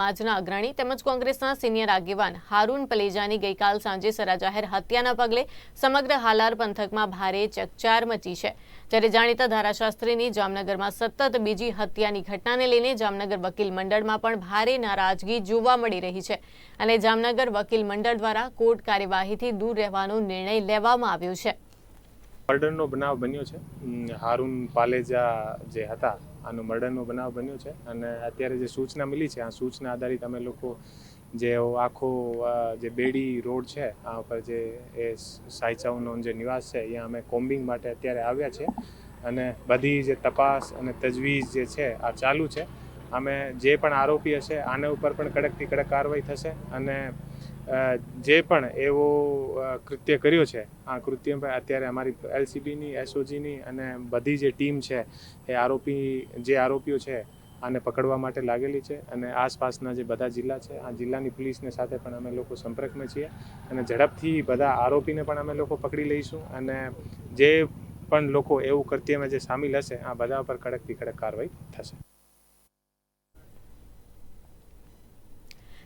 આજના અગ્રણી તેમજ કોંગ્રેસના સિનિયર આગેવાન હારૂન પલેજાની ગઈકાલ સાંજે સરાજાહેર હત્યાના પગલે સમગ્ર હાલાર પંથકમાં ભારે ચકચાર મચી છે. જ્યારે જાણીતા ધારાશાસ્ત્રીની જામનગરમાં સતત બીજી હત્યાની ઘટનાને લઈને જામનગર વકીલ મંડળમાં પણ ભારે નારાજગી જોવા મળી રહી છે અને જામનગર વકીલ મંડળ દ્વારા કોર્ટ કાર્યવાહીથી દૂર રહેવાનો નિર્ણય લેવામાં આવ્યો છે. મર્ડરનો બનાવ બન્યો છે. હારૂન પાલેજા જે હતા આનો મર્ડરનો બનાવ બન્યો છે અને અત્યારે જે સૂચના મળી છે, આ સૂચના આધારિત અમે લોકો જે આખો જે બેડી રોડ છે, આ ઉપર જે એ સાયચાઉનો જે નિવાસ છે, અહીંયા અમે કોમ્બિંગ માટે અત્યારે આવ્યા છે. અને બધી જે તપાસ અને તજવીજ જે છે, આ ચાલુ છે. અમે જે પણ આરોપી હશે, આના ઉપર પણ કડકથી કડક કાર્યવાહી થશે અને જે પણ એવો કૃત્ય કર્યો છે, આ કૃત્ય અત્યારે અમારી એલસીબીની, એસઓજીની અને બધી જે ટીમ છે, એ આરોપી, જે આરોપીઓ છે, આને પકડવા માટે લાગેલી છે અને આસપાસના જે બધા જિલ્લા છે, આ જિલ્લાની પોલીસને સાથે પણ અમે લોકો સંપર્કમાં છીએ અને ઝડપથી બધા આરોપીને પણ અમે લોકો પકડી લઈશું અને જે પણ લોકો એવું કૃત્યમાં જે સામેલ હશે, આ બધા પર કડકથી કડક કાર્યવાહી થશે.